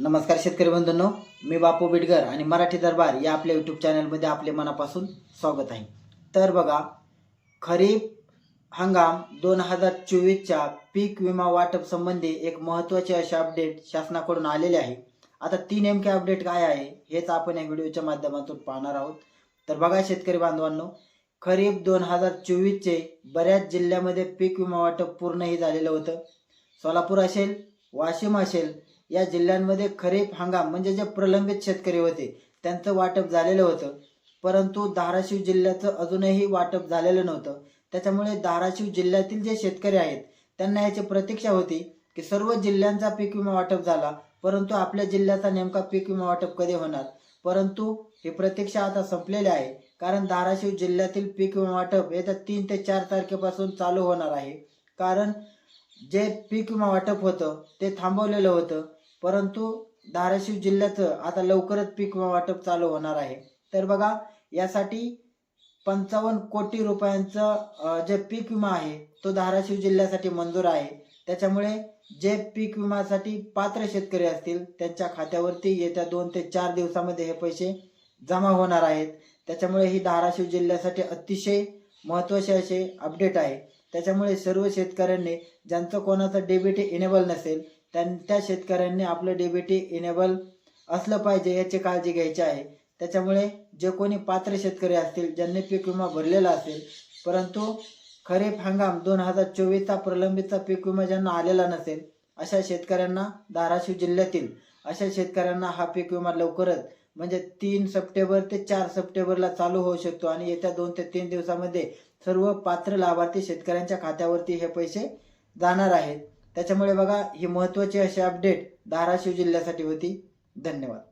नमस्कार शेतकरी बंधूंनो मी बापू बिडगर आणि मराठी दरबार या आपल्या यूट्यूब चॅनलमध्ये आपले मनापासून स्वागत आहे. तर बघा खरीप हंगाम दोन हजार चोवीसच्या पीक विमा वाटप संबंधी एक महत्त्वाचे असे अपडेट शासनाकडून आलेले आहे. आता ती नेमके अपडेट काय आहे हेच आपण या व्हिडिओच्या माध्यमातून पाहणार आहोत. तर बघा शेतकरी बांधवांनो खरीप दोन हजार चोवीसचे बऱ्याच जिल्ह्यामध्ये पीक विमा वाटप पूर्णही झालेलं होतं. सोलापूर असेल वाशिम असेल या जिल्ह्यांमध्ये खरीप हंगाम म्हणजे जे प्रलंबित शेतकरी होते त्यांचं वाटप झालेलं होतं. परंतु धाराशिव जिल्ह्याचं अजूनही वाटप झालेलं नव्हतं. त्याच्यामुळे धाराशिव जिल्ह्यातील जे शेतकरी आहेत त्यांना याची प्रतीक्षा होती की सर्व जिल्ह्यांचा पीक विमा वाटप झाला परंतु आपल्या जिल्ह्याचा नेमका पीक विमा वाटप कधी होणार? परंतु ही प्रतीक्षा आता संपलेली आहे कारण धाराशिव जिल्ह्यातील पीक विमा वाटप येत्या तीन ते चार तारखेपासून चालू होणार आहे. कारण जे पीक विमा वाटप होतं ते थांबवलेलं होतं. परंतु धाराशिव जिल्ह्याचं आता लवकरच पीक विमा वाटप चालू होणार आहे. तर बघा यासाठी पंचावन्न कोटी रुपयांचं जे पीक विमा आहे तो धाराशिव जिल्ह्यासाठी मंजूर आहे. त्याच्यामुळे जे पीक विम्यासाठी पात्र शेतकरी असतील त्यांच्या खात्यावरती येत्या दोन ते चार दिवसामध्ये हे पैसे जमा होणार आहेत. त्याच्यामुळे ही धाराशिव जिल्ह्यासाठी अतिशय महत्त्वाचे असे अपडेट आहे. त्याच्यामुळे सर्व शेतकऱ्यांनी ज्यांचं कोणाचं डेबिट इनेबल नसेल त्या शेतकऱ्यांनी आपलं डेबिटी इनेबल असलं पाहिजे याची काळजी घ्यायची आहे. त्याच्यामुळे जे कोणी पात्र शेतकरी असतील ज्यांनी पीक विमा भरलेला असेल परंतु खरीप हंगाम दोन हजार चोवीसचा प्रलंबितचा पीक विमा ज्यांना आलेला नसेल अशा शेतकऱ्यांना धाराशिव जिल्ह्यातील अशा शेतकऱ्यांना हा पीक विमा लवकरच म्हणजे तीन सप्टेंबर ते चार सप्टेंबरला चालू होऊ शकतो आणि येत्या दोन ते तीन दिवसामध्ये सर्व पात्र लाभार्थी शेतकऱ्यांच्या खात्यावरती हे पैसे जाणार आहेत. त्याच्यामुळे बघा ही महत्त्वाची अशी अपडेट धाराशिव जिल्ह्यासाठी होती. धन्यवाद.